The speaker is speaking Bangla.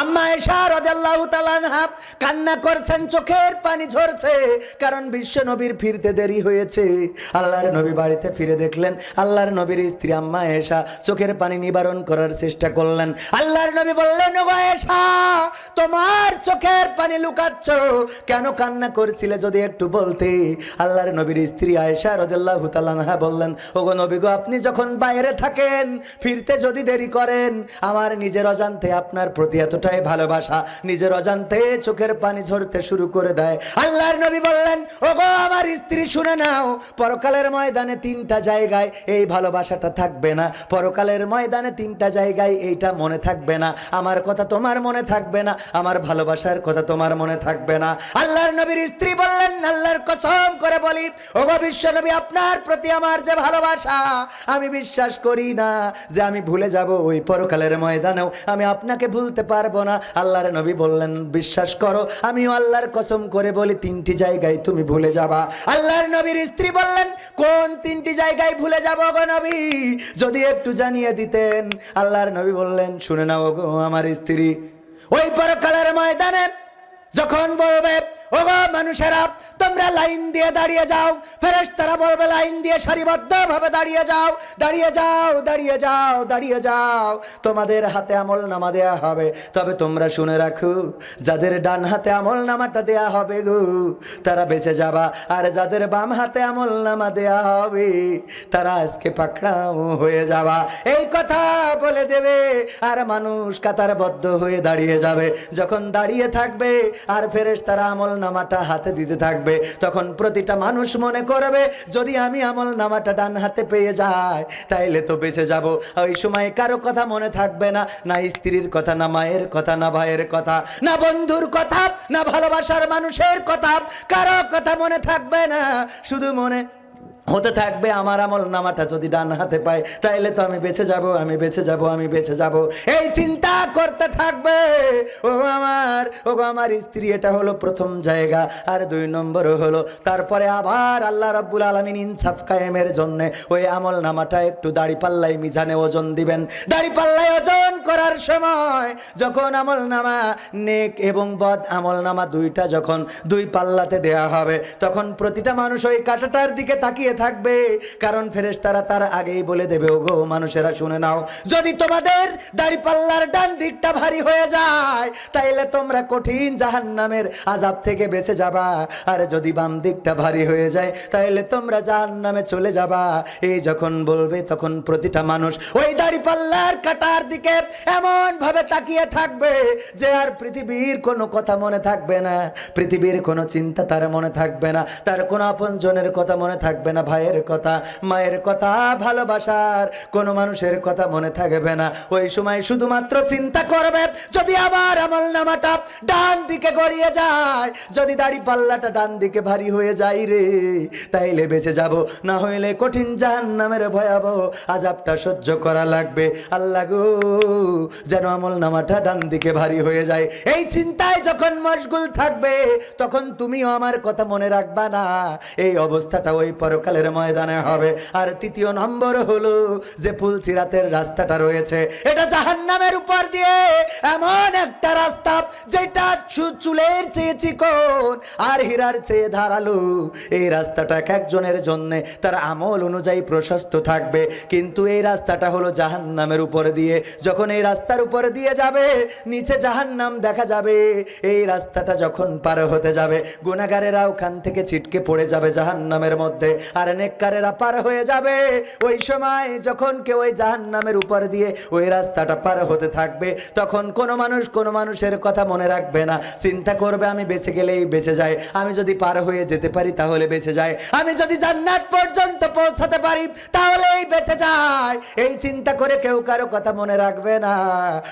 আম্মা এসা রাদিয়াল্লাহু তাআলা কান্না করছেন, চোখের পানি ঝরছে কারণ বিশ্ব নবীর ফিরতে দেরি হয়েছে। আল্লাহর নবী বাড়িতে ফিরে দেখলেন, আল্লাহর নবীর স্ত্রী আম্মা এসা চোখের পানি নিবারণ করার চেষ্টা করলেন। আল্লাহর নবী বললেন ও এসা তোমার চোখের পানি লুকাচ্ছ। কেন কান্না করছিলে যদি একটু বলতে? আল্লাহর নবীর স্ত্রী আয়েশা রদাল্লাহ তালানহা বললেন, ওগো নবী গো, আপনি যখন বাইরে থাকেন, ফিরতে যদি দেরি করেন, আমার নিজের অজান্তে আপনার প্রতি এতটাই ভালোবাসা, নিজের অজান্তে চোখের পানি ঝরতে শুরু করে দেয়। আল্লাহর নবী বললেন, ওগো, আমার স্ত্রী, শুনে নাও, পরকালের ময়দানে তিনটা জায়গায় এই ভালোবাসাটা থাকবে না। পরকালের ময়দানে তিনটা জায়গায় এইটা মনে থাকবে না। আমার কথা তোমার মনে থাকবে না, আমার ভালোবাসার কথা তোমার মনে থাকবে না। আল্লাহর নবীর স্ত্রী বললেন, আল্লাহর কসম করে বলি, ওগো, বিশ্ব নবী, আপনার প্রতি আমার যে ভালোবাসা, আমি বিশ্বাস করি না যে আমি ভুলে যাব ওই পরকালের ময়দানেও। আমি আপনাকে ভুলতে পারব না। আল্লাহর নবী বললেন, বিশ্বাস করো, আমিও আল্লাহর কসম করে বলি, তিনটি জায়গায় তুমি ভুলে যাবা। আল্লাহর নবীর স্ত্রী বললেন, কোন তিনটি জায়গায় ভুলে যাব গো নবী? যদি একটু জানিয়ে দিতেন। আল্লাহর নবী বললেন, শুনে নাও গো আমার স্ত্রী, ওই পরকালের ময়দানে যখন বলবে, ওগো, মানুষেরা তোমরা লাইন দিয়ে দাঁড়িয়ে যাও। ফেরেশ তারা বলবে, লাইন দিয়ে সারিবদ্ধ ভাবে দাঁড়িয়ে যাও। দাঁড়িয়ে যাও দাঁড়িয়ে যাও দাঁড়িয়ে যাও। তোমাদের হাতে আমল নামা দেয়া হবে। তবে তোমরা শুনে রাখো, যাদের ডান হাতে আমল নামাটা দেয়া হবে গো, তারা বেঁচে যাবা। আর যাদের বাম হাতে আমল নামা দেয়া হবে, তারা আজকে পাকড়াও হয়ে যাবা। এই কথা বলে দেবে, আর মানুষ কাতারবদ্ধ হয়ে দাঁড়িয়ে যাবে। যখন দাঁড়িয়ে থাকবে, আর ফেরেশ তারা আমল নামাটা হাতে দিতে থাকবে তখন প্রতিটা মানুষ মনে করবে, যদি আমি আমল নামাটা ডান হাতে পেয়ে যাই, তাইলে তো বেঁচে যাব। ওই সময় কারও কথা মনে থাকবে না না স্ত্রীর কথা, না মায়ের কথা, না ভাইয়ের কথা, না বন্ধুর কথা, না ভালোবাসার মানুষের কথা, কারও কথা মনে থাকবে না, শুধু মনে হতে থাকবে আমার আমল নামাটা যদি ডান হাতে পাই তাইলে তো আমি বেঁচে যাব, আমি বেঁচে যাব, আমি বেঁচে যাব। এই চিন্তা করতে থাকবে। ও আমার ও আমার স্ত্রী, এটা হলো প্রথম জায়গা, আর দুই নম্বর হলো, তারপরে আবার আল্লাহ রাব্বুল আলামিন ইনসাফ কায়েমের জন্য ওই আমল নামাটা একটু দাড়ি পাল্লাই মিজানে ওজন দিবেন। দাড়ি পাল্লাই ওজন করার সময় যখন আমল নামা নেক এবং বদ আমল নামা দুইটা যখন দুই পাল্লাতে দেয়া হবে, তখন প্রতিটা মানুষ ওই কাঁটাটার দিকে তাকিয়ে থাকবে। কারণ ফেরেশতারা তার আগেই বলে দেবে, ওগো, মানুষেরা শুনে নাও, যদি তোমাদের দাড়ি পাল্লার ডান দিকটা ভারী হয়ে যায়, তাইলে তোমরা কঠিন জাহান্নামের আজাব থেকে বেঁচে যাবা। আর যদি বাম দিকটা ভারী হয়ে যায়, তাইলে তোমরা জাহান্নামে চলে যাবা। এই যখন বলবে, তখন প্রতিটা মানুষ ওই দাড়ি পাল্লার কাটার দিকে এমন ভাবে তাকিয়ে থাকবে যে আর পৃথিবীর কোনো কথা মনে থাকবে না। পৃথিবীর কোনো চিন্তা তার মনে থাকবে না। তার কোনো আপনজনের কথা মনে থাকবে না। ভাইয়ের কথা, মায়ের কথা, ভালোবাসার কোনো মানুষের কথা মনে থাকবে না। ওই সময় শুধুমাত্র চিন্তা করবে, যদি আবার আমল নামাটা ডান দিকে গড়িয়ে যায়, যদি দাড়ি পাল্লাটা ডান দিকে ভারী হয়ে যায় রে, তাইলে বেঁচে যাব। না হইলে কঠিন জাহান নামের ভয়াবহ আজাবটা সহ্য করা লাগবে। আল্লাহ গো। যেন আমল নামাটা ডান দিকে ভারী হয়ে যায়। এই চিন্তায় যখন মশগুল থাকবে, তখন তুমিও আমার কথা মনে রাখবা না। এই অবস্থাটা ওই পরকালের ময়দানে হবে। আর তৃতীয় নম্বর হলো যে ফুলসিরাতের রাস্তাটা রয়েছে, এটা জাহান্নামের উপর দিয়ে এমন একটা রাস্তা যেটা চুলের চেয়ে চিকন আর হীরার চেয়ে ধারালো। এই রাস্তাটা এক একজনের জন্যে তার আমল অনুযায়ী প্রশস্ত থাকবে। কিন্তু এই রাস্তাটা হলো জাহান্নামের উপর দিয়ে। যখন এই রাস্তার উপর দিয়ে যাবে, নিচে জাহান্নাম দেখা যাবে। এই রাস্তাটা যখন পার হতে যাবে গুণাগারেরা ওখান থেকে ছিটকে পড়ে যাবে জাহান্নামের মধ্যে, আর নেককারেরা পার হয়ে যাবে। ওই সময় যখন কেউ ওই জাহান্নামের উপর দিয়ে ওই রাস্তাটা পার হতে থাকবে, তখন কোনো মানুষ কোনো মানুষের কথা মনে রাখবে না। চিন্তা করবে, আমি বেঁচে গেলেই বেঁচে যায়। আমি যদি পার হয়ে যেতে পারি, তাহলে বেঁচে যায়। আমি যদি জান্নাত পর্যন্ত পৌঁছাতে পারি, তাহলেই বেঁচে যায়। এই চিন্তা করে কেউ কারও কথা মনে রাখবে না।